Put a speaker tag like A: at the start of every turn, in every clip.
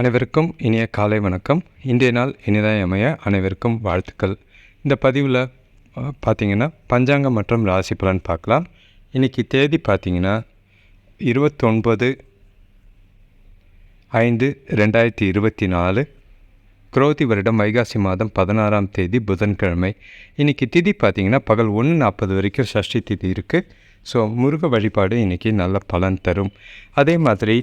A: அனைவருக்கும் இனிய காலை வணக்கம் இன்றைய நாள் இனிதாய் அமைய அனைவருக்கும் வாழ்த்துக்கள் இந்த பதிவில் பார்த்திங்கன்னா பஞ்சாங்கம் மற்றும் ராசி பலன் பார்க்கலாம் இன்றைக்கி தேதி பார்த்திங்கன்னா இருபத்தொன்பது ஐந்து ரெண்டாயிரத்தி இருபத்தி நாலு குரோதி வருடம் வைகாசி மாதம் பதினாறாம் தேதி புதன்கிழமை இன்றைக்கி திதி பார்த்திங்கன்னா பகல் ஒன்று நாற்பது வரைக்கும் சஷ்டி திதி இருக்குது ஸோ முருக வழிபாடு இன்றைக்கி நல்ல பலன் தரும் அதே மாதிரி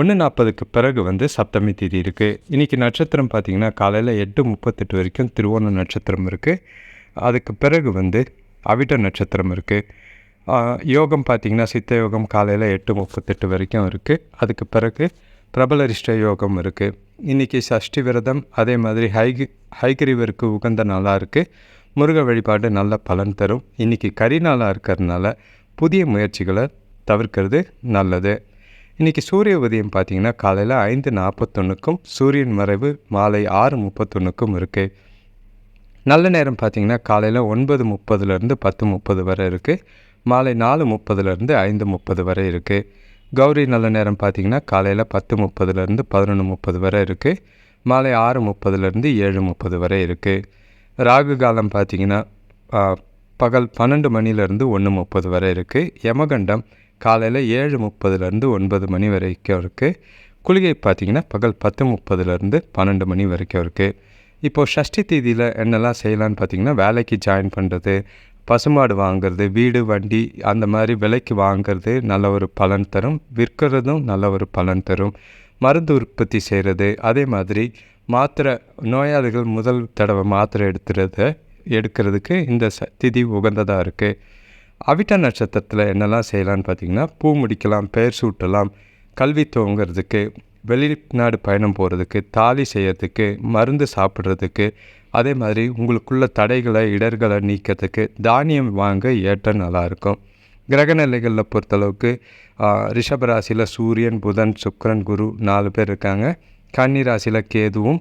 A: ஒன்று நாற்பதுக்கு பிறகு வந்து சப்தமி தேதி இருக்குது இன்றைக்கி நட்சத்திரம் பார்த்திங்கன்னா காலையில் எட்டு முப்பத்தெட்டு வரைக்கும் திருவோண நட்சத்திரம் இருக்குது அதுக்கு பிறகு வந்து அவிட்ட நட்சத்திரம் இருக்குது யோகம் பார்த்திங்கன்னா சித்த யோகம் காலையில் எட்டு முப்பத்தெட்டு வரைக்கும் இருக்குது அதுக்கு பிறகு பிரபலரிஷ்ட யோகம் இருக்குது இன்றைக்கி சஷ்டி விரதம் அதே மாதிரி ஹைகி ஹைகிரிவருக்கு உகந்த நாளாக இருக்குது முருக வழிபாடு நல்ல பலன் தரும் இன்றைக்கி கறி நாளாக இருக்கிறதுனால புதிய முயற்சிகளை தவிர்க்கிறது நல்லது இன்றைக்கி சூரிய உதயம் பார்த்திங்கன்னா காலையில் ஐந்து நாற்பத்தொன்றுக்கும் சூரியன் மறைவு மாலை ஆறு முப்பத்தொன்றுக்கும் இருக்குது நல்ல நேரம் பார்த்திங்கன்னா காலையில் ஒன்பது முப்பதுலேருந்து பத்து முப்பது வரை இருக்குது மாலை நாலு முப்பதுலேருந்து ஐந்து முப்பது வரை இருக்குது கௌரி நல்ல நேரம் பார்த்திங்கன்னா காலையில் பத்து முப்பதுலேருந்து பதினொன்று முப்பது வரை இருக்குது மாலை ஆறு முப்பதுலேருந்து ஏழு முப்பது வரை இருக்குது ராகு காலம் பார்த்திங்கன்னா பகல் பன்னெண்டு மணிலேருந்து ஒன்று முப்பது வரை இருக்குது யமகண்டம் காலையில் ஏழு முப்பதுலேருந்து ஒன்பது மணி வரைக்கும் இருக்குது குளிகை பார்த்திங்கன்னா பகல் பத்து முப்பதுலேருந்து பன்னெண்டு மணி வரைக்கும் இருக்குது இப்போது ஷஷ்டி தேதியில் என்னெல்லாம் செய்யலான்னு பார்த்திங்கன்னா வேலைக்கு ஜாயின் பண்ணுறது பசுமாடு வாங்கிறது வீடு வண்டி அந்த மாதிரி விலைக்கு வாங்கிறது நல்ல ஒரு பலன் தரும் விற்கிறதும் நல்ல ஒரு பலன் தரும் மருந்து உற்பத்தி செய்கிறது அதே மாதிரி மாத்திரை நோயாளிகள் முதல் தடவை மாத்திரை எடுத்துறது எடுக்கிறதுக்கு இந்த திதி உகந்ததாக இருக்குது அவிட்ட நட்சத்திரத்தில் என்னெல்லாம் செய்யலான்னு பார்த்தீங்கன்னா பூ முடிக்கலாம் பெயர் சூட்டலாம் கல்வி துவங்கிறதுக்கு வெளிநாடு பயணம் போகிறதுக்கு தாலி செய்கிறதுக்கு மருந்து சாப்பிட்றதுக்கு அதே மாதிரி உங்களுக்குள்ள தடைகளை இடர்களை நீக்கிறதுக்கு தானியம் வாங்க ஏற்ற நல்லாயிருக்கும் கிரக நிலைகளில் பொறுத்தளவுக்கு ரிஷபராசியில் சூரியன் புதன் சுக்கரன் குரு நாலு பேர் இருக்காங்க கன்னி ராசியில் கேதுவும்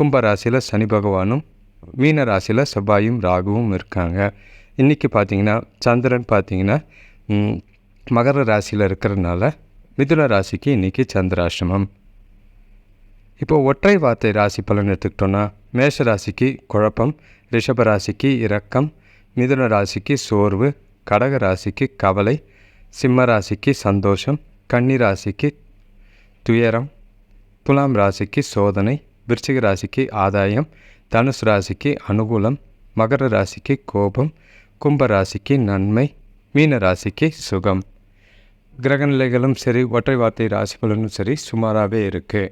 A: கும்பராசியில் சனி பகவானும் மீன ராசியில் செவ்வாயும் ராகுவும் இருக்காங்க இன்றைக்கி பார்த்திங்கன்னா சந்திரன் பார்த்திங்கன்னா மகர ராசியில் இருக்கிறதுனால மிதுன ராசிக்கு இன்றைக்கி சந்திராஷ்டமம் இப்போது ஒற்றை வார்த்தை ராசி பலன் எடுத்துக்கிட்டோன்னா மேஷ ராசிக்கு குழப்பம் ரிஷப ராசிக்கு இரக்கம் மிதுன ராசிக்கு சோர்வு கடக ராசிக்கு கவலை சிம்ம ராசிக்கு சந்தோஷம் கன்னி ராசிக்கு துயரம் துலாம் ராசிக்கு சோதனை விருச்சிக ராசிக்கு ஆதாயம் தனுசு ராசிக்கு அனுகூலம் மகர ராசிக்கு கோபம் கும்பராசிக்கு நன்மை மீனராசிக்கு சுகம் கிரகநிலைகளும் சரி ஒற்றை வார்த்தை ராசி பலனும் சரி சுமாராகவே இருக்குது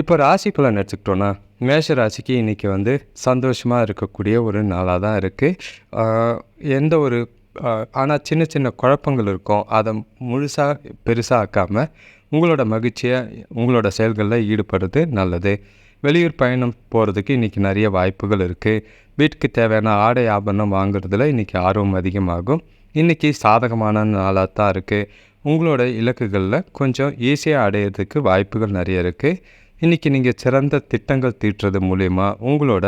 A: இப்போ ராசி பலன் எடுத்துக்கிட்டோன்னா மேஷ ராசிக்கு இன்றைக்கி வந்து சந்தோஷமாக இருக்கக்கூடிய ஒரு நாளாக தான் இருக்குது எந்த ஒரு ஆனால் சின்ன சின்ன குழப்பங்கள் இருக்கும் அதை முழுசாக பெருசாக ஆக்காமல் உங்களோட மகிழ்ச்சியை உங்களோட செயல்களில் ஈடுபடுறது நல்லது வெளியூர் பயணம் போகிறதுக்கு இன்றைக்கி நிறைய வாய்ப்புகள் இருக்குது வீட்டுக்கு தேவையான ஆடை ஆபரணம் வாங்குறதுல இன்றைக்கி ஆர்வம் அதிகமாகும் இன்றைக்கி சாதகமான நாளாக தான் இருக்குது உங்களோட இலக்குகளில் கொஞ்சம் ஈஸியாக அடையிறதுக்கு வாய்ப்புகள் நிறைய இருக்குது இன்றைக்கி நீங்கள் சிறந்த திட்டங்கள் தீட்டுறது மூலிமா உங்களோட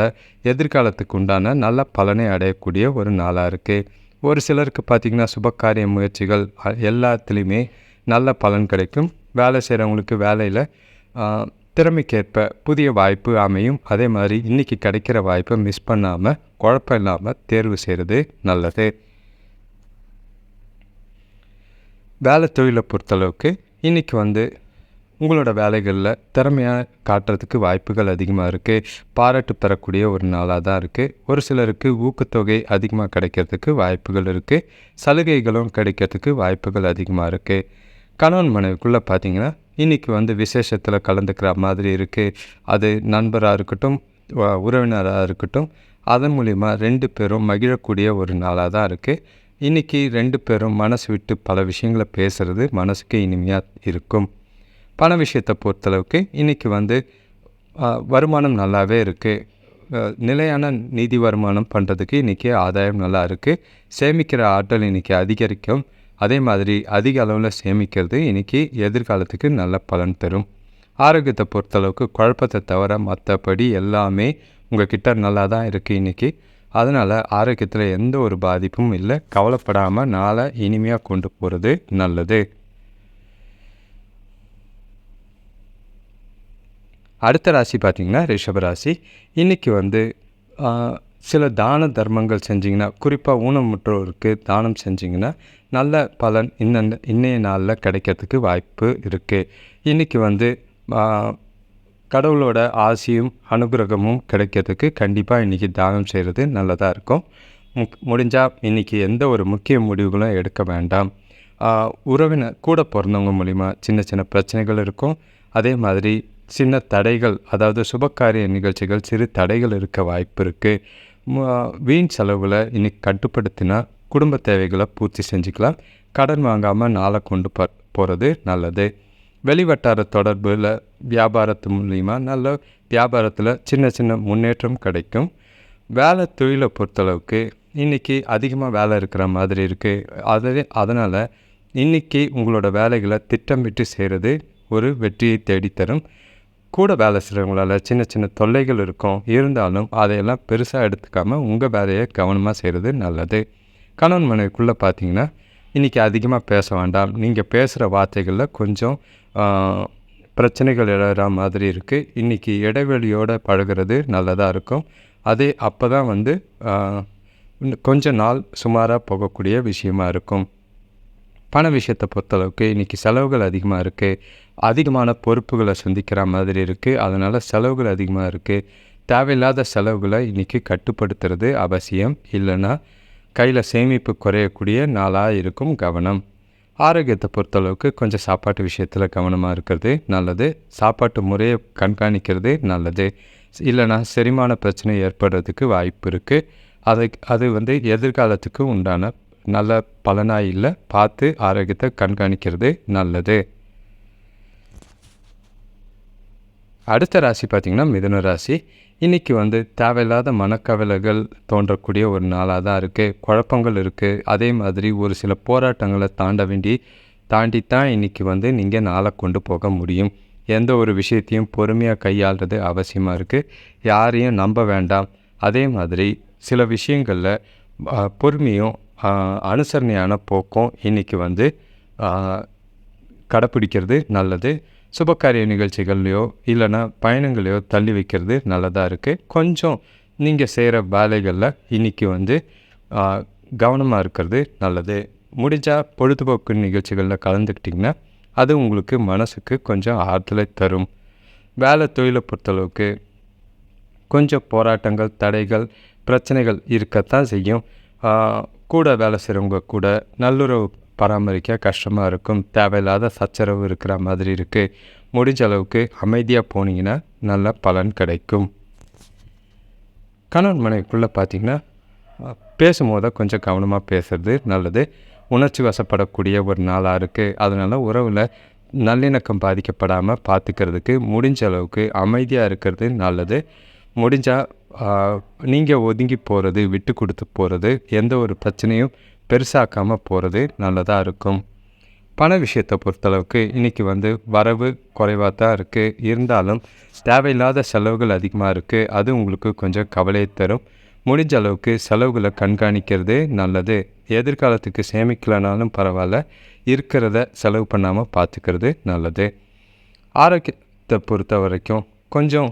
A: எதிர்காலத்துக்கு உண்டான நல்ல பலனை அடையக்கூடிய ஒரு நாளாக இருக்குது ஒரு சிலருக்கு பார்த்திங்கன்னா சுபகாரிய முயற்சிகள் எல்லாத்துலேயுமே நல்ல பலன் கிடைக்கும் வேலை செய்கிறவங்களுக்கு வேலையில் திறமைக்கேற்ப புதிய வாய்ப்பு அமையும் அதே மாதிரி இன்றைக்கி கிடைக்கிற வாய்ப்பை மிஸ் பண்ணாமல் குழப்பம் இல்லாமல் தேர்வு செய்கிறது நல்லது வேலை தொழிலை பொறுத்தளவுக்கு இன்றைக்கி வந்து உங்களோட வேலைகளில் திறமையாக காட்டுறதுக்கு வாய்ப்புகள் அதிகமாக இருக்குது பாராட்டு பெறக்கூடிய ஒரு நாளாக தான் இருக்குது ஒரு சிலருக்கு ஊக்கத்தொகை அதிகமாக கிடைக்கிறதுக்கு வாய்ப்புகள் இருக்குது சலுகைகளும் கிடைக்கிறதுக்கு வாய்ப்புகள் அதிகமாக இருக்குது கணவன் மனைவிக்குள்ளே பார்த்திங்கன்னா இன்றைக்கி வந்து விசேஷத்தில் கலந்துக்கிற மாதிரி இருக்குது அது நண்பராக இருக்கட்டும் உறவினராக இருக்கட்டும் அதன் மூலிமா ரெண்டு பேரும் மகிழக்கூடிய ஒரு நாளாக தான் இருக்குது இன்றைக்கி ரெண்டு பேரும் மனசு விட்டு பல விஷயங்களை பேசுகிறது மனசுக்கு இனிமையாக இருக்கும் பண விஷயத்தை பொறுத்தளவுக்கு இன்றைக்கி வந்து வருமானம் நல்லாவே இருக்குது நிலையான நிதி வருமானம் பண்ணுறதுக்கு இன்றைக்கி ஆதாயம் நல்லா இருக்குது சேமிக்கிற ஆற்றல் இன்றைக்கி அதிகரிக்கும் அதே மாதிரி அதிக அளவில் சேமிக்கிறது இன்றைக்கி எதிர்காலத்துக்கு நல்ல பலன் தரும் ஆரோக்கியத்தை பொறுத்தளவுக்கு குழப்பத்தை தவிர மற்றபடி எல்லாமே உங்கள் கிட்ட நல்லா தான் இருக்குது இன்றைக்கி அதனால் ஆரோக்கியத்தில் எந்த ஒரு பாதிப்பும் இல்லை கவலைப்படாமல் நாளை இனிமையாக கொண்டு போகிறது நல்லது அடுத்த ராசி பார்த்திங்கன்னா ரிஷபராசி இன்றைக்கி வந்து சில தான தர்மங்கள் செஞ்சிங்கன்னா குறிப்பாக ஊனமுற்றோருக்கு தானம் செஞ்சிங்கன்னா நல்ல பலன் இன்ன இன்னைய நாளில் கிடைக்கிறதுக்கு வாய்ப்பு இருக்குது இன்றைக்கி வந்து கடவுளோட ஆசையும் அனுகிரகமும் கிடைக்கிறதுக்கு கண்டிப்பாக இன்றைக்கி தானம் செய்கிறது நல்லதாக இருக்கும் முக் முடிஞ்சால் இன்றைக்கி எந்த ஒரு முக்கிய முடிவுகளும் எடுக்க வேண்டாம் உறவினர் கூட பிறந்தவங்க மூலிமா சின்ன சின்ன பிரச்சனைகள் இருக்கும் அதே மாதிரி சின்ன தடைகள் அதாவது சுபகாரிய நிகழ்ச்சிகள் சிறு தடைகள் இருக்க வாய்ப்பு இருக்குது வீண் செலவில் இன்றைக்கி கட்டுப்படுத்தினா குடும்ப தேவைகளை பூர்த்தி செஞ்சுக்கலாம் கடன் வாங்காமல் நாளை கொண்டு போ போகிறது நல்லது வெளிவட்டார தொடர்பில் வியாபாரத்து மூலிமா நல்ல வியாபாரத்தில் சின்ன சின்ன முன்னேற்றம் கிடைக்கும் வேலை தொழிலை பொறுத்தளவுக்கு இன்றைக்கி அதிகமாக வேலை இருக்கிற மாதிரி இருக்குது அது அதனால் இன்றைக்கி உங்களோட வேலைகளை திட்டமிட்டு செய்கிறது ஒரு வெற்றியை தேடித்தரும் கூட வேலை செய்கிறவங்களால சின்ன சின்ன தொல்லைகள் இருக்கும் இருந்தாலும் அதையெல்லாம் பெருசாக எடுத்துக்காமல் உங்கள் வேலையை கவனமாக செய்கிறது நல்லது கணவன் மனைவிக்குள்ளே பார்த்தீங்கன்னா இன்றைக்கி அதிகமாக பேச வேண்டாம் நீங்கள் பேசுகிற வார்த்தைகளில் கொஞ்சம் பிரச்சனைகள் எழுற மாதிரி இருக்குது இன்றைக்கி இடைவெளியோடு பழகிறது நல்லதாக இருக்கும் அதே அப்போ தான் வந்து கொஞ்ச நாள் சுமாராக போகக்கூடிய விஷயமா இருக்கும் பண விஷயத்தை பொறுத்தளவுக்கு இன்றைக்கி செலவுகள் அதிகமாக இருக்குது அதிகமான பொறுப்புகளை சந்திக்கிற மாதிரி இருக்குது அதனால் செலவுகள் அதிகமாக இருக்குது தேவையில்லாத செலவுகளை இன்றைக்கி கட்டுப்படுத்துறது அவசியம் இல்லைன்னா கையில் சேமிப்பு குறையக்கூடிய நாளாக இருக்கும் கவனம் ஆரோக்கியத்தை பொறுத்தளவுக்கு கொஞ்சம் சாப்பாட்டு விஷயத்தில் கவனமாக இருக்கிறது நல்லது சாப்பாட்டு முறையை கண்காணிக்கிறது நல்லது இல்லைனா செரிமான பிரச்சனை ஏற்படுறதுக்கு வாய்ப்பு இருக்குது அதை அது வந்து எதிர்காலத்துக்கு உண்டான நல்ல பலனாக இல்லை பார்த்து ஆரோக்கியத்தை கண்காணிக்கிறது நல்லது அடுத்த ராசி பார்த்திங்கன்னா மிதுன ராசி இன்றைக்கி வந்து தேவையில்லாத மனக்கவலைகள் தோன்றக்கூடிய ஒரு நாளாக தான் இருக்குது குழப்பங்கள் இருக்குது அதே மாதிரி ஒரு சில போராட்டங்களை தாண்ட வேண்டி தாண்டி தான் இன்றைக்கி வந்து நீங்கள் நாளை கொண்டு போக முடியும் எந்த ஒரு விஷயத்தையும் பொறுமையாக கையாளுறது அவசியமாக இருக்குது யாரையும் நம்ப வேண்டாம் அதே மாதிரி சில விஷயங்களில் பொறுமையும் அனுசரணையான போக்கும் இன்றைக்கி வந்து கடைப்பிடிக்கிறது நல்லது சுபகாரிய நிகழ்ச்சிகள்லையோ இல்லைன்னா பயணங்களையோ தள்ளி வைக்கிறது நல்லதாக இருக்குது கொஞ்சம் நீங்கள் செய்கிற வேலைகளில் இன்றைக்கி வந்து கவனமாக இருக்கிறது நல்லது முடிஞ்சால் பொழுதுபோக்கு நிகழ்ச்சிகளில் கலந்துக்கிட்டிங்கன்னா அது உங்களுக்கு மனசுக்கு கொஞ்சம் ஆற்றலை தரும் வேலை தொழிலை பொறுத்தளவுக்கு கொஞ்சம் போராட்டங்கள் தடைகள் பிரச்சனைகள் இருக்கத்தான் செய்யும் கூட வேலை செய்கிறவங்க கூட நல்லுறவு பராமரிக்க கஷ்டமாக இருக்கும் தேவையில்லாத சச்சரவு இருக்கிற மாதிரி இருக்குது முடிஞ்ச அளவுக்கு அமைதியாக போனீங்கன்னா நல்ல பலன் கிடைக்கும் கணவன் மனைவிக்குள்ளே பார்த்தீங்கன்னா பேசும்போது கொஞ்சம் கவனமாக பேசுகிறது நல்லது உணர்ச்சி வசப்படக்கூடிய ஒரு நாளாக இருக்குது அதனால் உறவில் நல்லிணக்கம் பாதிக்கப்படாமல் பார்த்துக்கிறதுக்கு முடிஞ்ச அளவுக்கு அமைதியாக இருக்கிறது நல்லது முடிஞ்சால் நீங்கள் ஒதுங்கி போகிறது விட்டு கொடுத்து போகிறது எந்த ஒரு பிரச்சனையும் பெருசாக்காமல் போகிறது நல்லதாக இருக்கும் பண விஷயத்தை பொறுத்தளவுக்கு இன்றைக்கி வந்து வரவு குறைவாக தான் இருக்குது இருந்தாலும் தேவையில்லாத செலவுகள் அதிகமாக இருக்குது அது உங்களுக்கு கொஞ்சம் கவலையை தரும் முடிஞ்ச அளவுக்கு செலவுகளை கண்காணிக்கிறது நல்லது எதிர்காலத்துக்கு சேமிக்கலனாலும் பரவாயில்ல இருக்கிறத செலவு பண்ணாமல் பார்த்துக்கிறது நல்லது ஆரோக்கியத்தை பொறுத்த வரைக்கும் கொஞ்சம்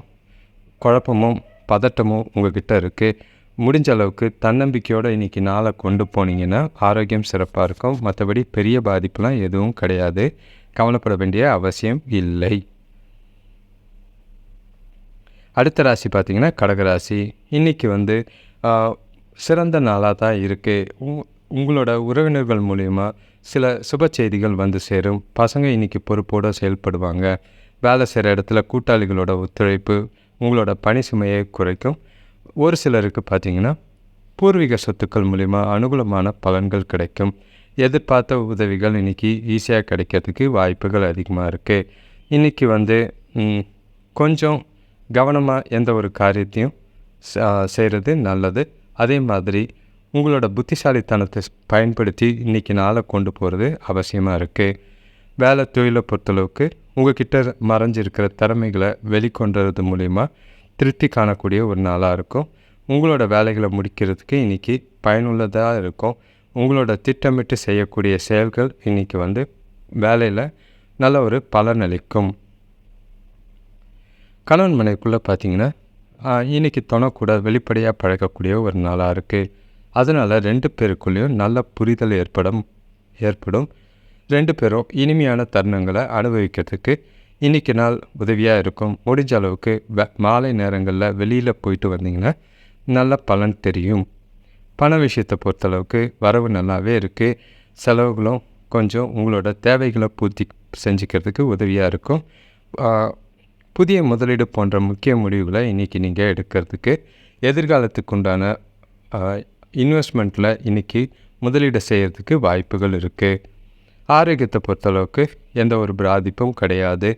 A: குழப்பமும் பதட்டமும் உங்கள்கிட்ட இருக்குது முடிஞ்ச அளவுக்கு தன்னம்பிக்கையோடு இன்றைக்கி நாளை கொண்டு போனீங்கன்னா ஆரோக்கியம் சிறப்பாக இருக்கும் மற்றபடி பெரிய பாதிப்புலாம் எதுவும் கிடையாது கவலைப்பட வேண்டிய அவசியம் இல்லை அடுத்த ராசி பார்த்திங்கன்னா கடகராசி இன்றைக்கி வந்து சிறந்த நாளாக தான் இருக்குது உங்களோட உறவினர்கள் மூலிமா சில சுப செய்திகள் வந்து சேரும் பசங்க இன்றைக்கி பொறுப்போடு செயல்படுவாங்க வேலை செய்கிற இடத்துல கூட்டாளிகளோட ஒத்துழைப்பு உங்களோட பணி சுமையை குறைக்கும் ஒரு சிலருக்கு பார்த்திங்கன்னா பூர்வீக சொத்துக்கள் மூலிமா அனுகூலமான பலன்கள் கிடைக்கும் எதிர்பார்த்த உதவிகள் இன்றைக்கி ஈஸியாக கிடைக்கிறதுக்கு வாய்ப்புகள் அதிகமாக இருக்குது இன்றைக்கி வந்து கொஞ்சம் கவனமாக எந்த ஒரு காரியத்தையும் செய்கிறது நல்லது அதே மாதிரி உங்களோட புத்திசாலித்தனத்தை பயன்படுத்தி இன்றைக்கி நாளை கொண்டு போகிறது அவசியமாக இருக்குது வேலை தொழிலை பொறுத்தளவுக்கு உங்ககிட்ட மறைஞ்சிருக்கிற திறமைகளை வெளிக்கொண்டுறது மூலிமா திருப்தி காணக்கூடிய ஒரு நாளாக இருக்கும் உங்களோட வேலைகளை முடிக்கிறதுக்கு இன்றைக்கி பயனுள்ளதாக இருக்கும் உங்களோட திட்டமிட்டு செய்யக்கூடிய செயல்கள் இன்றைக்கி வந்து வேலையில் நல்ல ஒரு பலனளிக்கும் கணவன் மனைக்குள்ளே பார்த்திங்கன்னா இன்றைக்கி தொணக்கூட வெளிப்படையாக பழகக்கூடிய ஒரு நாளாக இருக்குது அதனால் ரெண்டு பேருக்குள்ளேயும் நல்ல புரிதல் ஏற்படும் ஏற்படும் ரெண்டு பேரும் இனிமையான தருணங்களை அனுபவிக்கிறதுக்கு இன்றைக்கி நாள் உதவியாக இருக்கும் முடிஞ்ச அளவுக்கு மாலை நேரங்களில் வெளியில் போயிட்டு வந்தீங்கன்னா நல்ல பலன் தெரியும் பண விஷயத்தை பொறுத்தளவுக்கு வரவு நல்லாவே இருக்குது செலவுகளும் கொஞ்சம் உங்களோட தேவைகளை பூர்த்தி செஞ்சுக்கிறதுக்கு உதவியாக இருக்கும் புதிய முதலீடு போன்ற முக்கிய முடிவுகளை இன்றைக்கி நீங்கள் எடுக்கிறதுக்கு எதிர்காலத்துக்கு உண்டான இன்வெஸ்ட்மெண்ட்டில் இன்றைக்கி முதலீடு செய்கிறதுக்கு வாய்ப்புகள் இருக்குது ஆரோக்கியத்தை பொறுத்தளவுக்கு எந்த ஒரு பாதிப்பும் கிடையாது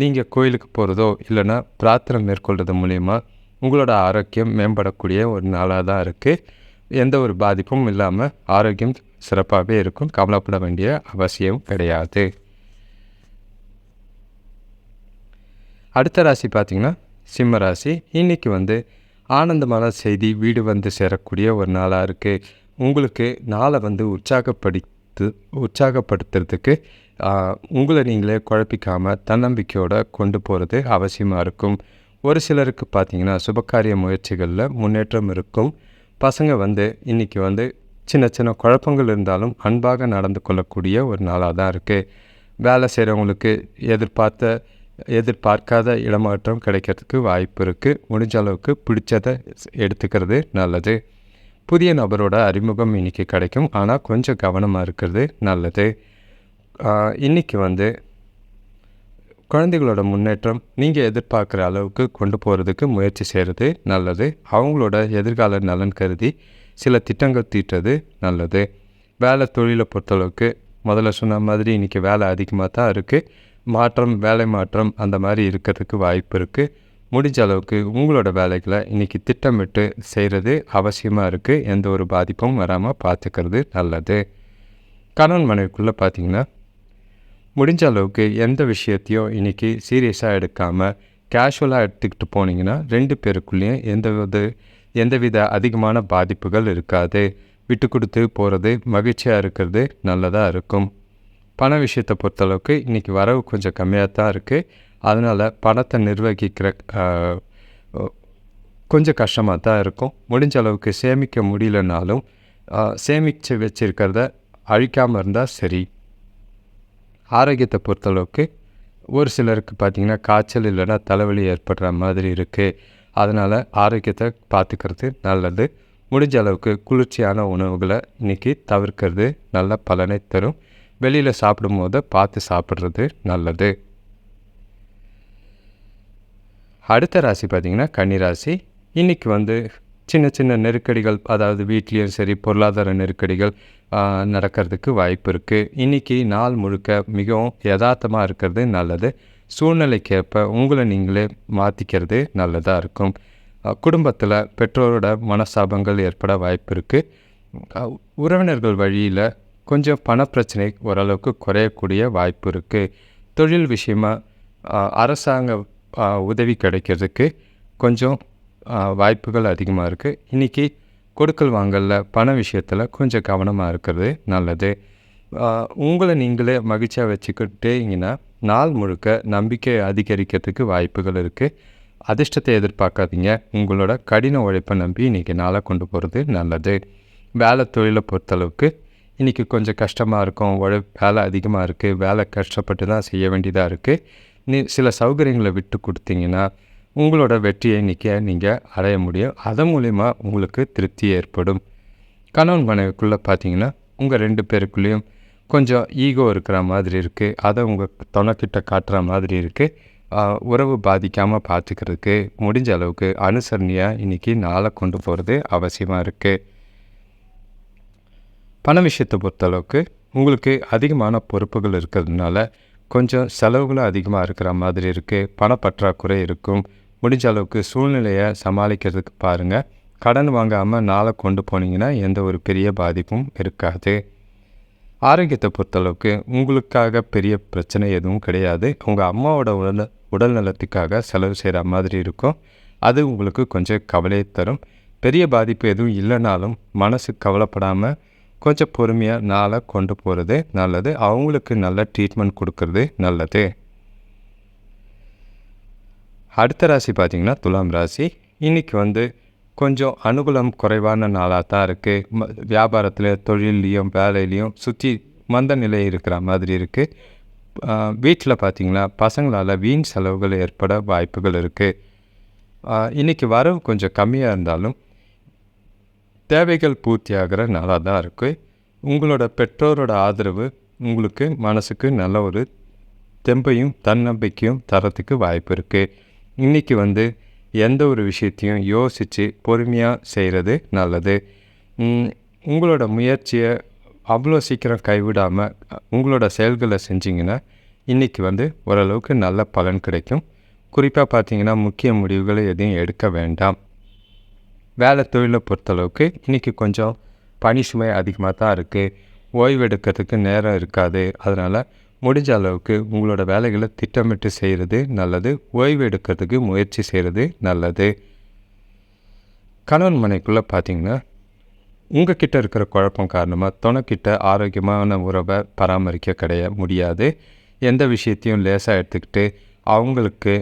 A: நீங்கள் கோயிலுக்கு போகிறதோ இல்லைன்னா பிரார்த்தனை மேற்கொள்வது மூலிமா உங்களோட ஆரோக்கியம் மேம்படக்கூடிய ஒரு நாளாக தான் இருக்குது எந்த ஒரு பாதிப்பும் இல்லாமல் ஆரோக்கியம் சிறப்பாகவே இருக்கும் கவலைப்பட வேண்டிய அவசியம் கிடையாது அடுத்த ராசி பார்த்திங்கன்னா சிம்ம ராசி இன்றைக்கி வந்து ஆனந்தமான செய்தி வீடு வந்து சேரக்கூடிய ஒரு நாளாக இருக்குது உங்களுக்கு நாளை வந்து உற்சாகப்படி உற்சாகத்து உற்சாகப்படுத்துறதுக்கு உங்களை நீங்களே குழப்பிக்காமல் தன்னம்பிக்கையோடு கொண்டு போகிறது அவசியமாக இருக்கும் ஒரு சிலருக்கு பார்த்தீங்கன்னா சுபகாரிய முயற்சிகளில் முன்னேற்றம் இருக்கும் பசங்க வந்து இன்றைக்கி வந்து சின்ன சின்ன குழப்பங்கள் இருந்தாலும் அன்பாக நடந்து கொள்ளக்கூடிய ஒரு நாளாக தான் இருக்குது வேலை செய்கிறவங்களுக்கு எதிர்பார்த்த எதிர்பார்க்காத இடமாற்றம் கிடைக்கிறதுக்கு வாய்ப்பு இருக்குது முடிஞ்ச அளவுக்கு பிடிச்சதை எடுத்துக்கிறது நல்லது புதிய நபரோட அறிமுகம் இன்றைக்கி கிடைக்கும் ஆனால் கொஞ்சம் கவனமாக இருக்கிறது நல்லது இன்றைக்கி வந்து குழந்தைகளோட முன்னேற்றம் நீங்கள் எதிர்பார்க்குற அளவுக்கு கொண்டு போகிறதுக்கு முயற்சி செய்கிறது நல்லது அவங்களோட எதிர்கால நலன் கருதி சில திட்டங்கள் தீட்டுறது நல்லது வேலை தொழிலை பொறுத்தளவுக்கு முதல்ல சொன்ன மாதிரி இன்றைக்கி வேலை அதிகமாக தான் இருக்குது மாற்றம் வேலை மாற்றம் அந்த மாதிரி இருக்கிறதுக்கு வாய்ப்பு இருக்குது முடிஞ்ச அளவுக்கு உங்களோட வேலைகளை இன்றைக்கி திட்டமிட்டு செய்கிறது அவசியமாக இருக்குது எந்த ஒரு பாதிப்பும் வராமல் பார்த்துக்கிறது நல்லது கணவன் மனைவிக்குள்ளே பார்த்தீங்கன்னா முடிஞ்ச அளவுக்கு எந்த விஷயத்தையும் இன்றைக்கி சீரியஸாக எடுக்காமல் கேஷுவலாக எடுத்துக்கிட்டு போனீங்கன்னா ரெண்டு பேருக்குள்ளேயும் எந்த வித எந்தவித அதிகமான பாதிப்புகள் இருக்காது விட்டு கொடுத்து போகிறது மகிழ்ச்சியாக இருக்கிறது நல்லதாக இருக்கும் பண விஷயத்தை பொறுத்தளவுக்கு இன்றைக்கி வரவு கொஞ்சம் கம்மியாக தான் இருக்குது அதனால் படத்தை நிர்வகிக்கிற கொஞ்சம் கஷ்டமாக தான் இருக்கும் முடிஞ்ச அளவுக்கு சேமிக்க முடியலனாலும் சேமித்து வச்சுருக்கிறத அழிக்காமல் இருந்தால் சரி ஆரோக்கியத்தை பொறுத்தளவுக்கு ஒரு சிலருக்கு பார்த்திங்கன்னா காய்ச்சல் இல்லைன்னா தலைவலி ஏற்படுற மாதிரி இருக்குது அதனால் ஆரோக்கியத்தை பார்த்துக்கிறது நல்லது முடிஞ்ச அளவுக்கு குளிர்ச்சியான உணவுகளை இன்றைக்கி தவிர்க்கிறது நல்ல பலனை தரும் வெளியில் சாப்பிடும்போது பார்த்து சாப்பிட்றது நல்லது அடுத்த ராசி பார்த்திங்கன்னா கன்னிராசி இன்றைக்கி வந்து சின்ன சின்ன நெருக்கடிகள் அதாவது வீட்லேயும் சரி பொருளாதார நெருக்கடிகள் நடக்கிறதுக்கு வாய்ப்பு இருக்குது இன்றைக்கி நாள் முழுக்க மிகவும் யதார்த்தமாக இருக்கிறது நல்லது சூழ்நிலைக்கேற்ப உங்களை நீங்களே மாற்றிக்கிறது நல்லதாக இருக்கும் குடும்பத்தில் பெற்றோரோட மனசாபங்கள் ஏற்பட வாய்ப்பு இருக்குது உறவினர்கள் வழியில் கொஞ்சம் பணப்பிரச்சனை ஓரளவுக்கு குறையக்கூடிய வாய்ப்பு இருக்குது தொழில் விஷயமாக அரசாங்க உதவி கிடைக்கிறதுக்கு கொஞ்சம் வாய்ப்புகள் அதிகமாக இருக்குது இன்றைக்கி கொடுக்கல் வாங்கலில் பண விஷயத்தில் கொஞ்சம் கவனமாக இருக்கிறது நல்லது உங்களை நீங்களே மகிழ்ச்சியாக வச்சுக்கிட்டேங்கன்னா நாள் முழுக்க நம்பிக்கை அதிகரிக்கிறதுக்கு வாய்ப்புகள் இருக்குது அதிர்ஷ்டத்தை எதிர்பார்க்காதீங்க உங்களோட கடின உழைப்பை நம்பி இன்றைக்கி நாளை கொண்டு போகிறது நல்லது வேலை தொழிலை பொறுத்தளவுக்கு இன்றைக்கி கொஞ்சம் கஷ்டமாக இருக்கும் உழை வேலை அதிகமாக இருக்குது வேலை கஷ்டப்பட்டு தான் செய்ய வேண்டியதாக இருக்குது நீ சில சௌகரியங்களை விட்டு கொடுத்தீங்கன்னா உங்களோட வெற்றியை நிற்க நீங்கள் அடைய முடியும் அதன் மூலிமா உங்களுக்கு திருப்தி ஏற்படும் கணவன் மனைவிக்குள்ளே பார்த்தீங்கன்னா உங்கள் ரெண்டு பேருக்குள்ளேயும் கொஞ்சம் ஈகோ இருக்கிற மாதிரி இருக்குது அதை உங்கள் தொணக்கிட்ட காட்டுற மாதிரி இருக்குது உறவு பாதிக்காமல் பார்த்துக்கிறதுக்கு முடிஞ்ச அளவுக்கு அனுசரணையாக இன்றைக்கி நாளை கொண்டு போகிறது அவசியமாக இருக்குது பண விஷயத்தை பொறுத்தளவுக்கு உங்களுக்கு அதிகமான பொறுப்புகள் இருக்கிறதுனால கொஞ்சம் செலவுகளும் அதிகமாக இருக்கிற மாதிரி இருக்குது பணப்பற்றாக்குறை இருக்கும் முடிஞ்ச அளவுக்கு சூழ்நிலையை சமாளிக்கிறதுக்கு பாருங்கள் கடன் வாங்காமல் நாளை கொண்டு போனீங்கன்னா எந்த ஒரு பெரிய பாதிப்பும் இருக்காது ஆரோக்கியத்தை பொறுத்தளவுக்கு உங்களுக்காக பெரிய பிரச்சனை எதுவும் கிடையாது உங்கள் அம்மாவோட உடல் உடல் நலத்துக்காக செலவு செய்கிற மாதிரி இருக்கும் அது உங்களுக்கு கொஞ்சம் கவலையை தரும் பெரிய பாதிப்பு எதுவும் இல்லைனாலும் மனசு கவலைப்படாமல் கொஞ்சம் பொறுமையாக நாளாக கொண்டு போகிறது நல்லது அவங்களுக்கு நல்ல ட்ரீட்மெண்ட் கொடுக்கறது நல்லது அடுத்த ராசி பார்த்திங்கன்னா துலாம் ராசி இன்றைக்கி வந்து கொஞ்சம் அனுகூலம் குறைவான நாளாக தான் இருக்குது வியாபாரத்தில் தொழிலையும் வேலையிலையும் சுற்றி மந்த நிலை இருக்கிற மாதிரி இருக்குது வீட்டில் பார்த்திங்கன்னா பசங்களால் வீண் செலவுகள் ஏற்பட வாய்ப்புகள் இருக்குது இன்றைக்கி வரவு கொஞ்சம் கம்மியாக இருந்தாலும் தேவைகள் பூர்த்தியாகிற நாளாக தான் இருக்குது உங்களோட பெற்றோரோட ஆதரவு உங்களுக்கு மனசுக்கு நல்ல ஒரு தெம்பையும் தன்னம்பிக்கையும் தரத்துக்கு வாய்ப்பு இருக்குது இன்றைக்கி வந்து எந்த ஒரு விஷயத்தையும் யோசித்து பொறுமையாக செய்கிறது நல்லது உங்களோட முயற்சியை அவ்வளோ சீக்கிரம் கைவிடாமல் உங்களோட செயல்களை செஞ்சிங்கன்னா இன்றைக்கி வந்து ஓரளவுக்கு நல்ல பலன் கிடைக்கும் குறிப்பாக பார்த்தீங்கன்னா முக்கிய முடிவுகளை எதையும் எடுக்க வேண்டாம் வேலை தொழிலை பொறுத்தளவுக்கு இன்றைக்கி கொஞ்சம் பனி சுமை அதிகமாக தான் இருக்குது ஓய்வு எடுக்கிறதுக்கு நேரம் இருக்காது அதனால் முடிஞ்ச அளவுக்கு உங்களோட வேலைகளை திட்டமிட்டு செய்கிறது நல்லது ஓய்வு எடுக்கிறதுக்கு முயற்சி செய்கிறது நல்லது கணவன் மனைக்குள்ளே பார்த்தீங்கன்னா உங்கள் கிட்டே இருக்கிற குழப்பம் காரணமாக துணைக்கிட்ட ஆரோக்கியமான உறவை பராமரிக்க கிடைய முடியாது எந்த விஷயத்தையும் லேசாக எடுத்துக்கிட்டு அவங்களுக்கு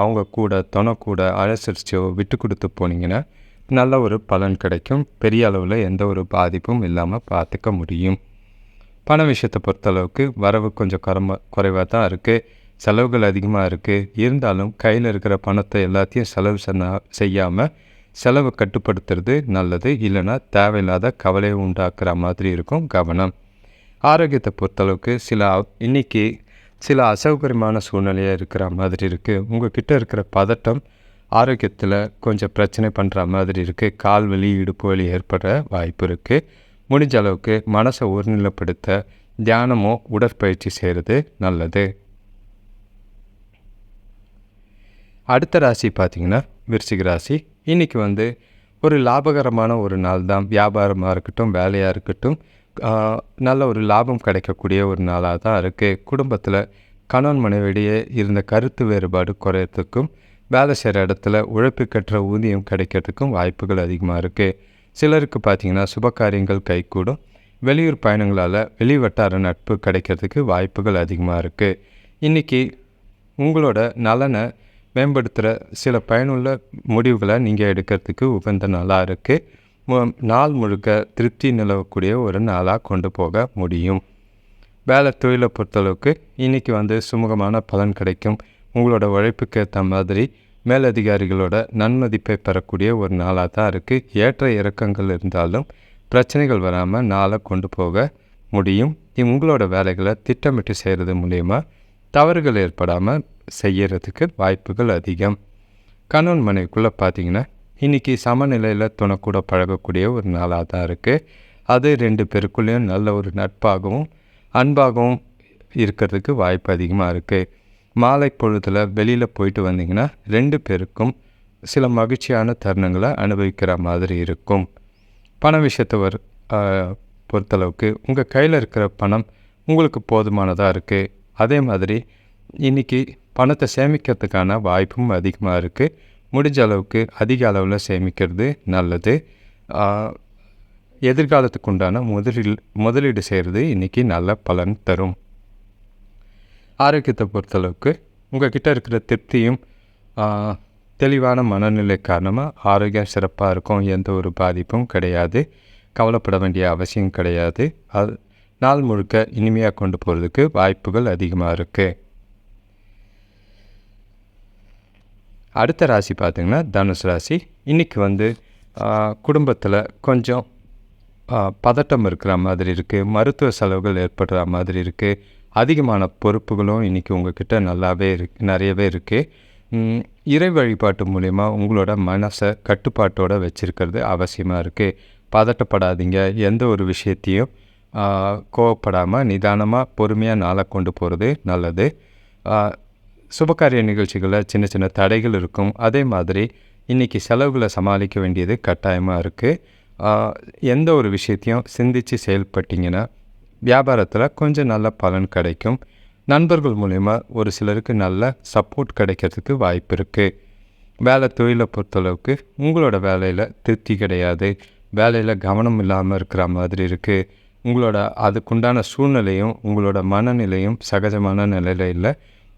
A: அவங்க கூட துணை கூட அனுசரிச்சோ விட்டு கொடுத்து போனீங்கன்னா நல்ல ஒரு பலன் கிடைக்கும் பெரிய அளவில் எந்த ஒரு பாதிப்பும் இல்லாமல் பார்த்துக்க முடியும் பண விஷயத்தை பொறுத்தளவுக்கு வரவு கொஞ்சம் குறம குறைவாக தான் இருக்குது செலவுகள் அதிகமாக இருக்குது இருந்தாலும் கையில் இருக்கிற பணத்தை எல்லாத்தையும் செலவு செய்யாமல் செலவு கட்டுப்படுத்துறது நல்லது இல்லைன்னா தேவையில்லாத கவலையை உண்டாக்குற மாதிரி இருக்கும் கவனம் ஆரோக்கியத்தை பொறுத்தளவுக்கு சில இன்றைக்கி சில அசௌகரியமான சூழ்நிலையாக இருக்கிற மாதிரி இருக்குது உங்கள் கிட்டே இருக்கிற பதட்டம் ஆரோக்கியத்தில் கொஞ்சம் பிரச்சனை பண்ணுற மாதிரி இருக்குது கால் வலி இடுப்பு வலி ஏற்பட வாய்ப்பு இருக்குது முடிஞ்ச அளவுக்கு மனசை ஒருநிலைப்படுத்த தியானமோ உடற்பயிற்சி செய்கிறது நல்லது அடுத்த ராசி பார்த்திங்கன்னா விருச்சிக ராசி இன்றைக்கி வந்து ஒரு லாபகரமான ஒரு நாள் தான் வியாபாரமாக இருக்கட்டும் வேலையாக இருக்கட்டும் நல்ல ஒரு லாபம் கிடைக்கக்கூடிய ஒரு நாளாக தான் இருக்குது குடும்பத்தில் கணவன் மனைவிடையே இருந்த கருத்து வேறுபாடு குறையறதுக்கும் வேலை செய்கிற இடத்துல உழைப்பு கட்டுற ஊதியம் கிடைக்கிறதுக்கும் வாய்ப்புகள் அதிகமாக இருக்குது சிலருக்கு பார்த்திங்கன்னா சுபகாரியங்கள் கைகூடும் வெளியூர் பயணங்களால் வெளிவட்டார நட்பு கிடைக்கிறதுக்கு வாய்ப்புகள் அதிகமாக இருக்குது இன்றைக்கி உங்களோட நலனை மேம்படுத்துகிற சில பயனுள்ள முடிவுகளை நீங்கள் எடுக்கிறதுக்கு உகந்த நாளாக இருக்குது நாள் முழுக்க திருப்தி நிலவக்கூடிய ஒரு நாளாக கொண்டு போக முடியும் வேலை தொழிலை பொறுத்தளவுக்கு இன்றைக்கி வந்து சுமூகமான பலன் கிடைக்கும் உங்களோட உழைப்புக்கு ஏற்ற மாதிரி மேலதிகாரிகளோட நன்மதிப்பை பெறக்கூடிய ஒரு நாளாக தான் இருக்குது ஏற்ற இறக்கங்கள் இருந்தாலும் பிரச்சனைகள் வராமல் நாளை கொண்டு போக முடியும் உங்களோட வேலைகளை திட்டமிட்டு செய்கிறது மூலயமா தவறுகள் ஏற்படாமல் செய்கிறதுக்கு வாய்ப்புகள் அதிகம் கணவன் மனைவிக்குள்ளே பார்த்தீங்கன்னா இன்றைக்கி சமநிலையில் துணக்கூட பழகக்கூடிய ஒரு நாளாக தான் இருக்குது அது ரெண்டு பேருக்குள்ளேயும் நல்ல ஒரு நட்பாகவும் அன்பாகவும் இருக்கிறதுக்கு வாய்ப்பு அதிகமாக இருக்குது மாலை பொழுதில் வெளியில் போயிட்டு வந்தீங்கன்னா ரெண்டு பேருக்கும் சில மகிழ்ச்சியான தருணங்களை அனுபவிக்கிற மாதிரி இருக்கும் பண விஷயத்தை வரு பொறுத்தளவுக்கு உங்கள் கையில் இருக்கிற பணம் உங்களுக்கு போதுமானதாக இருக்குது அதே மாதிரி இன்றைக்கி பணத்தை சேமிக்கிறதுக்கான வாய்ப்பும் அதிகமாக இருக்குது முடிஞ்ச அளவுக்கு அதிக அளவில் சேமிக்கிறது நல்லது எதிர்காலத்துக்கு உண்டான முதலில் முதலீடு செய்கிறது இன்றைக்கி நல்ல பலன் தரும் ஆரோக்கியத்தை பொறுத்தளவுக்கு உங்கள் கிட்டே இருக்கிற திருப்தியும் தெளிவான மனநிலை காரணமாக ஆரோக்கியம் சிறப்பாக இருக்கும் எந்த ஒரு பாதிப்பும் கிடையாது கவலைப்பட வேண்டிய அவசியம் கிடையாது அது நாள் முழுக்க இனிமையாக கொண்டு போகிறதுக்கு வாய்ப்புகள் அதிகமாக இருக்குது அடுத்த ராசி பார்த்திங்கன்னா தனுசு ராசி இன்றைக்கி வந்து குடும்பத்தில் கொஞ்சம் பதட்டம் இருக்கிற மாதிரி இருக்குது மருத்துவ செலவுகள் ஏற்படுற மாதிரி இருக்குது அதிகமான பொறுப்புகளும் இன்றைக்கி கிட்டே நல்லாவே இரு நிறையவே இருக்குது இறை வழிபாட்டு மூலிமா உங்களோட மனசை கட்டுப்பாட்டோடு வச்சுருக்கிறது அவசியமாக இருக்குது பதட்டப்படாதீங்க எந்த ஒரு விஷயத்தையும் கோவப்படாமல் நிதானமாக பொறுமையாக நாளை கொண்டு போகிறது நல்லது சுபகாரிய நிகழ்ச்சிகளில் சின்ன சின்ன தடைகள் இருக்கும் அதே மாதிரி இன்றைக்கி செலவுகளை சமாளிக்க வேண்டியது கட்டாயமாக இருக்குது எந்த ஒரு விஷயத்தையும் சிந்தித்து செயல்பட்டிங்கன்னா வியாபாரத்தில் கொஞ்சம் நல்ல பலன் கிடைக்கும் நண்பர்கள் மூலிமா ஒரு சிலருக்கு நல்ல சப்போர்ட் கிடைக்கிறதுக்கு வாய்ப்பு இருக்குது வேலை தொழிலை பொறுத்தளவுக்கு உங்களோட வேலையில் திருப்தி கிடையாது வேலையில் கவனம் இல்லாமல் இருக்கிற மாதிரி இருக்குது உங்களோட அதுக்குண்டான சூழ்நிலையும் உங்களோட மனநிலையும் சகஜமான நிலையில் இல்லை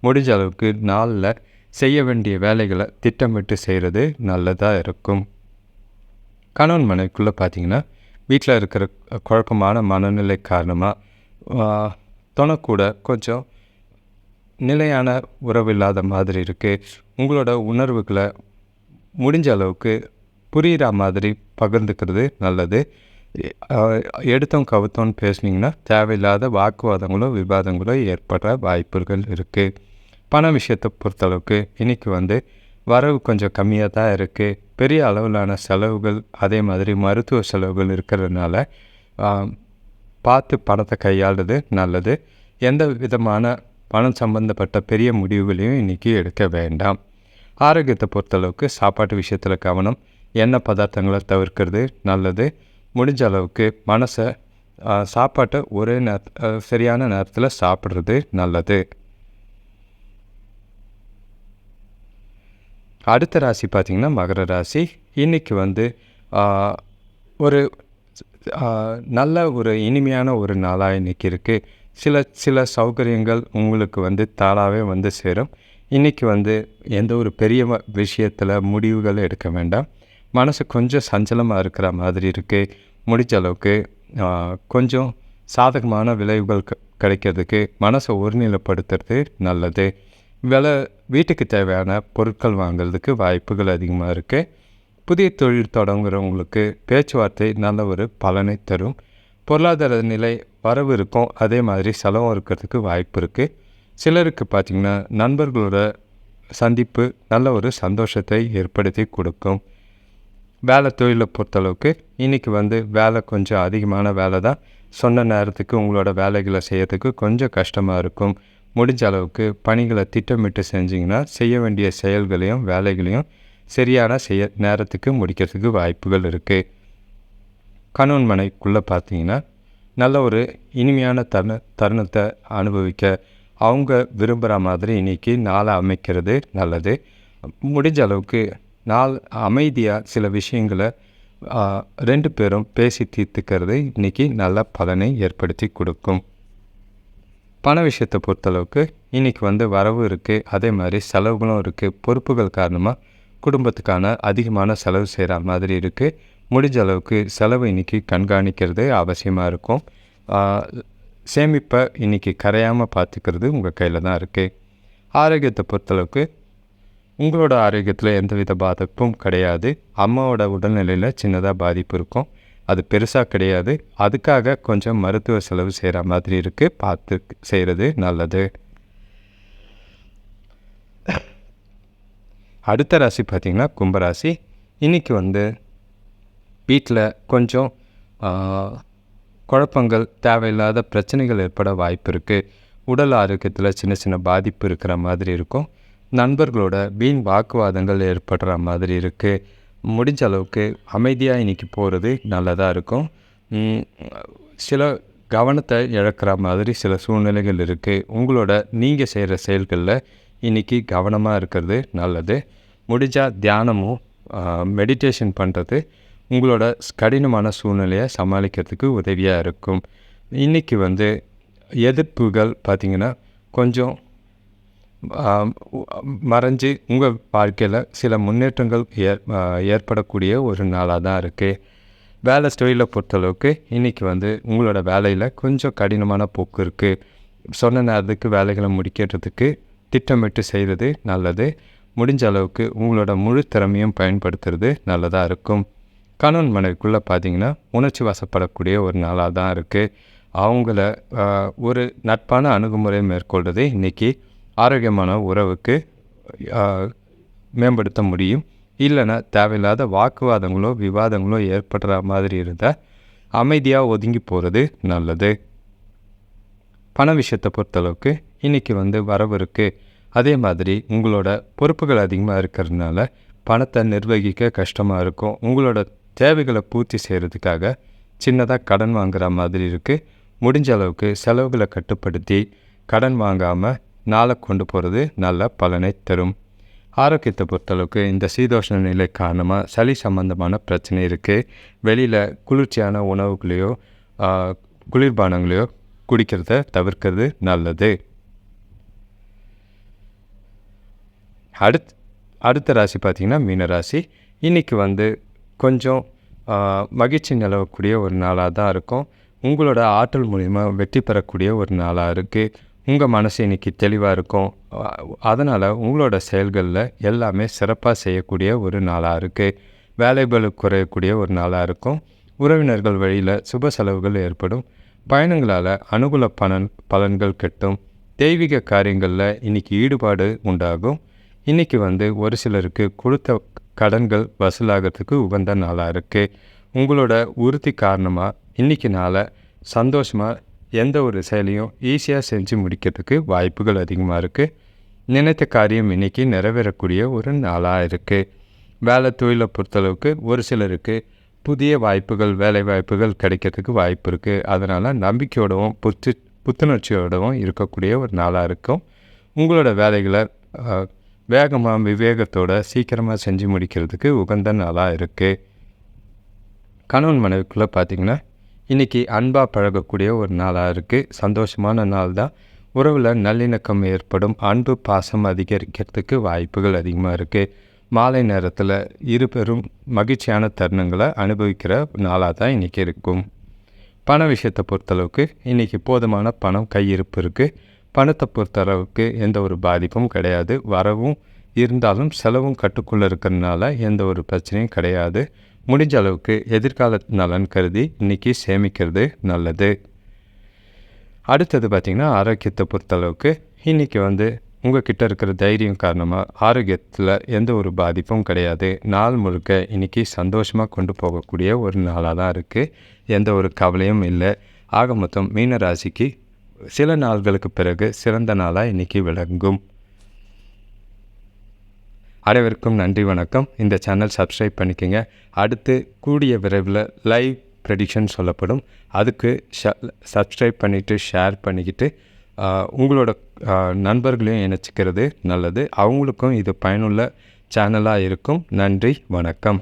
A: முடிஞ்ச அளவுக்கு நாளில் செய்ய வேண்டிய வேலைகளை திட்டமிட்டு செய்கிறது நல்லதாக இருக்கும் கணவன் மனைவிக்குள்ளே பார்த்திங்கன்னா வீட்டில் இருக்கிற குழப்பமான மனநிலை காரணமாக தொணக்கூட கொஞ்சம் நிலையான உறவில்லாத மாதிரி இருக்குது உங்களோட உணர்வுகளை முடிஞ்ச அளவுக்கு புரிகிற மாதிரி பகிர்ந்துக்கிறது நல்லது எடுத்தோம் கவுத்தோன்னு பேசுனீங்கன்னா தேவையில்லாத வாக்குவாதங்களும் விவாதங்களும் ஏற்படுற வாய்ப்புகள் இருக்குது பண விஷயத்தை பொறுத்தளவுக்கு இன்றைக்கி வந்து வரவு கொஞ்சம் கம்மியாக தான் இருக்குது பெரிய அளவிலான செலவுகள் அதே மாதிரி மருத்துவ செலவுகள் இருக்கிறதுனால பார்த்து பணத்தை கையாளுறது நல்லது எந்த விதமான பணம் சம்பந்தப்பட்ட பெரிய முடிவுகளையும் இன்றைக்கி எடுக்க வேண்டாம் ஆரோக்கியத்தை பொறுத்தளவுக்கு சாப்பாட்டு விஷயத்தில் கவனம் எண்ணெய் பதார்த்தங்களை தவிர்க்கிறது நல்லது முடிஞ்ச அளவுக்கு மனசை சாப்பாட்டை ஒரே நேர சரியான நேரத்தில் சாப்பிட்றது நல்லது அடுத்த ராசி பார்த்திங்கன்னா மகர ராசி இன்றைக்கி வந்து ஒரு நல்ல ஒரு இனிமையான ஒரு நாளாக இன்றைக்கி இருக்குது சில சில சௌகரியங்கள் உங்களுக்கு வந்து தாளாகவே வந்து சேரும் இன்றைக்கி வந்து எந்த ஒரு பெரிய விஷயத்தில் முடிவுகள் எடுக்க வேண்டாம் மனசு கொஞ்சம் சஞ்சலமாக இருக்கிற மாதிரி இருக்குது முடிஞ்ச அளவுக்கு கொஞ்சம் சாதகமான விளைவுகள் கிடைக்கிறதுக்கு மனசை ஒருநிலைப்படுத்துறது நல்லது விலை வீட்டுக்கு தேவையான பொருட்கள் வாங்கிறதுக்கு வாய்ப்புகள் அதிகமாக இருக்குது புதிய தொழில் தொடங்குகிறவங்களுக்கு பேச்சுவார்த்தை நல்ல ஒரு பலனை தரும் பொருளாதார நிலை வரவு இருக்கும் அதே மாதிரி செலவும் இருக்கிறதுக்கு வாய்ப்பு இருக்குது சிலருக்கு பார்த்திங்கன்னா நண்பர்களோட சந்திப்பு நல்ல ஒரு சந்தோஷத்தை ஏற்படுத்தி கொடுக்கும் வேலை தொழிலை பொறுத்தளவுக்கு இன்றைக்கி வந்து வேலை கொஞ்சம் அதிகமான வேலை தான் சொன்ன நேரத்துக்கு உங்களோட வேலைகளை செய்கிறதுக்கு கொஞ்சம் கஷ்டமாக இருக்கும் முடிஞ்ச அளவுக்கு பணிகளை திட்டமிட்டு செஞ்சிங்கன்னா செய்ய வேண்டிய செயல்களையும் வேலைகளையும் சரியான செய்ய நேரத்துக்கு முடிக்கிறதுக்கு வாய்ப்புகள் இருக்குது கணவன் மனைக்குள்ளே பார்த்தீங்கன்னா நல்ல ஒரு இனிமையான தருண தருணத்தை அனுபவிக்க அவங்க விரும்புகிற மாதிரி இன்றைக்கி நாளை அமைக்கிறது நல்லது முடிஞ்ச அளவுக்கு நாள் அமைதியாக சில விஷயங்களை ரெண்டு பேரும் பேசி தீர்த்துக்கிறது இன்றைக்கி நல்ல பலனை ஏற்படுத்தி கொடுக்கும் பண விஷயத்தை பொறுத்தளவுக்கு இன்றைக்கி வந்து வரவு இருக்குது அதே மாதிரி செலவுகளும் இருக்குது பொறுப்புகள் காரணமாக குடும்பத்துக்கான அதிகமான செலவு செய்கிற மாதிரி இருக்குது முடிஞ்ச அளவுக்கு செலவு இன்றைக்கி கண்காணிக்கிறது அவசியமாக இருக்கும் சேமிப்பை இன்றைக்கி கரையாமல் பார்த்துக்கிறது உங்கள் கையில் தான் இருக்குது ஆரோக்கியத்தை பொறுத்தளவுக்கு உங்களோட ஆரோக்கியத்தில் எந்தவித பாதிப்பும் கிடையாது அம்மாவோட உடல்நிலையில் சின்னதாக பாதிப்பு இருக்கும் அது பெருசாக கிடையாது அதுக்காக கொஞ்சம் மருத்துவ செலவு செய்கிற மாதிரி இருக்குது பார்த்து செய்கிறது நல்லது அடுத்த ராசி பார்த்திங்கன்னா கும்பராசி இன்றைக்கி வந்து வீட்டில் கொஞ்சம் குழப்பங்கள் தேவையில்லாத பிரச்சனைகள் ஏற்பட வாய்ப்பு இருக்குது உடல் ஆரோக்கியத்தில் சின்ன சின்ன பாதிப்பு இருக்கிற மாதிரி இருக்கும் நண்பர்களோட வீண் வாக்குவாதங்கள் ஏற்படுற மாதிரி இருக்குது முடிஞ்ச அளவுக்கு அமைதியாக இன்றைக்கி போகிறது நல்லதாக இருக்கும் சில கவனத்தை இழக்கிற மாதிரி சில சூழ்நிலைகள் இருக்குது உங்களோட நீங்கள் செய்கிற செயல்களில் இன்றைக்கி கவனமாக இருக்கிறது நல்லது முடிஞ்சால் தியானமும் மெடிடேஷன் பண்ணுறது உங்களோட கடினமான சூழ்நிலையை சமாளிக்கிறதுக்கு உதவியாக இருக்கும் இன்றைக்கி வந்து எதிர்ப்புகள் பார்த்திங்கன்னா கொஞ்சம் மறைஞ்சு உங்கள் வாழ்க்கையில் சில முன்னேற்றங்கள் ஏற் ஏற்படக்கூடிய ஒரு நாளாக தான் இருக்குது வேலை தொழிலை பொறுத்தளவுக்கு இன்றைக்கி வந்து உங்களோட வேலையில் கொஞ்சம் கடினமான போக்கு இருக்குது சொன்ன நேரத்துக்கு வேலைகளை முடிக்கிறதுக்கு திட்டமிட்டு செய்கிறது நல்லது முடிஞ்ச அளவுக்கு உங்களோட முழு திறமையும் பயன்படுத்துறது நல்லதாக இருக்கும் கணவன் மனைவிக்குள்ளே பார்த்தீங்கன்னா உணர்ச்சி வசப்படக்கூடிய ஒரு நாளாக தான் இருக்குது அவங்கள ஒரு நட்பான அணுகுமுறை மேற்கொள்வது இன்றைக்கி ஆரோக்கியமான உறவுக்கு மேம்படுத்த முடியும் இல்லைன்னா தேவையில்லாத வாக்குவாதங்களோ விவாதங்களோ ஏற்படுற மாதிரி இருந்தால் அமைதியாக ஒதுங்கி போகிறது நல்லது பண விஷயத்தை பொறுத்தளவுக்கு இன்றைக்கி வந்து வரவு இருக்குது அதே மாதிரி உங்களோட பொறுப்புகள் அதிகமாக இருக்கிறதுனால பணத்தை நிர்வகிக்க கஷ்டமாக இருக்கும் உங்களோட தேவைகளை பூர்த்தி செய்கிறதுக்காக சின்னதாக கடன் வாங்குகிற மாதிரி இருக்குது முடிஞ்ச அளவுக்கு செலவுகளை கட்டுப்படுத்தி கடன் வாங்காமல் நாளை கொண்டு போகிறது நல்ல பலனை தரும் ஆரோக்கியத்தை பொறுத்தளவுக்கு இந்த சீதோஷண நிலை காரணமாக சளி சம்மந்தமான பிரச்சனை இருக்குது வெளியில் குளிர்ச்சியான உணவுகளையோ குளிர்பானங்களையோ குடிக்கிறத தவிர்க்கிறது நல்லது அடுத் அடுத்த ராசி பார்த்திங்கன்னா மீனராசி இன்றைக்கி வந்து கொஞ்சம் மகிழ்ச்சி நிலவக்கூடிய ஒரு நாளாக தான் இருக்கும் உங்களோட ஆற்றல் மூலிமா வெற்றி பெறக்கூடிய ஒரு நாளாக இருக்குது உங்கள் மனசு இன்றைக்கி தெளிவாக இருக்கும் அதனால் உங்களோட செயல்களில் எல்லாமே சிறப்பாக செய்யக்கூடிய ஒரு நாளாக இருக்குது வேலைகள் குறையக்கூடிய ஒரு நாளாக இருக்கும் உறவினர்கள் வழியில் சுப செலவுகள் ஏற்படும் பயணங்களால் அனுகூல பலன் பலன்கள் கெட்டும் தெய்வீக காரியங்களில் இன்றைக்கி ஈடுபாடு உண்டாகும் இன்றைக்கி வந்து ஒரு சிலருக்கு கொடுத்த கடன்கள் வசூலாகிறதுக்கு உகந்த நாளாக இருக்குது உங்களோட உறுதி காரணமாக இன்றைக்கி நாளை சந்தோஷமாக எந்த ஒரு செயலையும் ஈஸியாக செஞ்சு முடிக்கிறதுக்கு வாய்ப்புகள் அதிகமாக இருக்குது நினைத்த காரியம் இன்றைக்கி நிறைவேறக்கூடிய ஒரு நாளாக இருக்குது வேலை தொழிலை பொறுத்தளவுக்கு ஒரு சிலருக்கு புதிய வாய்ப்புகள் வேலை வாய்ப்புகள் கிடைக்கிறதுக்கு வாய்ப்பு இருக்குது அதனால் நம்பிக்கையோடவும் புத்து புத்துணர்ச்சியோடவும் இருக்கக்கூடிய ஒரு நாளாக இருக்கும் உங்களோட வேலைகளை வேகமாக விவேகத்தோடு சீக்கிரமாக செஞ்சு முடிக்கிறதுக்கு உகந்த நாளாக இருக்குது கணவன் மனைவிக்குள்ளே பார்த்திங்கன்னா இன்றைக்கி அன்பாக பழகக்கூடிய ஒரு நாளாக இருக்குது சந்தோஷமான நாள் தான் உறவில் நல்லிணக்கம் ஏற்படும் அன்பு பாசம் அதிகரிக்கிறதுக்கு வாய்ப்புகள் அதிகமாக இருக்குது மாலை நேரத்தில் இருபெரும் மகிழ்ச்சியான தருணங்களை அனுபவிக்கிற நாளாக தான் இன்றைக்கி இருக்கும் பண விஷயத்தை பொறுத்தளவுக்கு இன்றைக்கி போதுமான பணம் கையிருப்பு இருக்குது பணத்தை பொறுத்தளவுக்கு எந்த ஒரு பாதிப்பும் கிடையாது வரவும் இருந்தாலும் செலவும் கட்டுக்குள்ளே இருக்கிறதுனால எந்த ஒரு பிரச்சனையும் கிடையாது முடிஞ்ச அளவுக்கு எதிர்கால நலன் கருதி இன்றைக்கி சேமிக்கிறது நல்லது அடுத்தது பார்த்திங்கன்னா ஆரோக்கியத்தை பொறுத்தளவுக்கு இன்றைக்கி வந்து உங்கள் கிட்டே இருக்கிற தைரியம் காரணமாக ஆரோக்கியத்தில் எந்த ஒரு பாதிப்பும் கிடையாது நாள் முழுக்க இன்றைக்கி சந்தோஷமாக கொண்டு போகக்கூடிய ஒரு நாளாக தான் இருக்குது எந்த ஒரு கவலையும் இல்லை ஆக மொத்தம் மீனராசிக்கு சில நாள்களுக்கு பிறகு சிறந்த நாளாக இன்றைக்கி விளங்கும் அனைவருக்கும் நன்றி வணக்கம் இந்த சேனல் சப்ஸ்கிரைப் பண்ணிக்கோங்க அடுத்து கூடிய விரைவில் லைவ் ப்ரெடிக்ஷன் சொல்லப்படும் அதுக்கு ஷ சப்ஸ்கிரைப் பண்ணிவிட்டு ஷேர் பண்ணிக்கிட்டு உங்களோட நண்பர்களையும் இணைச்சிக்கிறது நல்லது அவங்களுக்கும் இது பயனுள்ள சேனலாக இருக்கும் நன்றி வணக்கம்